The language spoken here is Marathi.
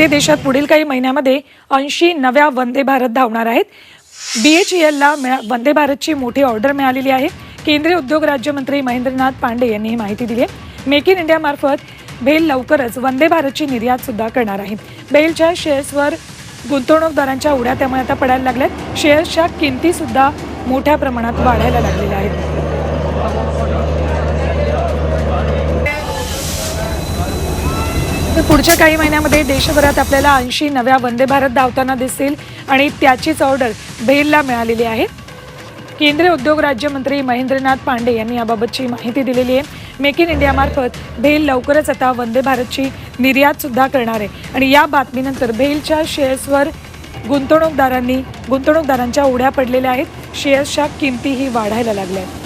ते देशात पुढील काही महिन्यामध्ये ऐंशी नव्या वंदे भारत धावणार आहेत. बी एच एलला वंदे भारतची मोठी ऑर्डर मिळालेली आहे. केंद्रीय उद्योग राज्यमंत्री महेंद्रनाथ पांडे यांनी ही माहिती दिली आहे. मेक इन इंडियामार्फत बेल लवकरच वंदे भारतची निर्यात सुद्धा करणार आहे बेलच्या शेअर्सवर गुंतवणूकदारांच्या उड्या त्यामुळे आता पडायला लागल्यात. शेअर्सच्या किमतीसुद्धा मोठ्या प्रमाणात वाढायला लागलेल्या आहेत. तर पुढच्या काही महिन्यामध्ये देशभरात आपल्याला ऐंशी नव्या वंदे भारत धावताना दिसतील आणि त्याचीच ऑर्डर भेलला मिळालेली आहे. केंद्रीय उद्योग राज्यमंत्री महेंद्रनाथ पांडे यांनी याबाबतची माहिती दिलेली आहे. मेक इन इंडियामार्फत भेल लवकरच आता वंदे भारतची निर्यातसुद्धा करणार आहे. आणि या बातमीनंतर भेलच्या शेअर्सवर गुंतवणूकदारांनी गुंतवणूकदारांच्या उड्या पडलेल्या आहेत. शेअर्सच्या किमतीही वाढायला लागल्या आहेत.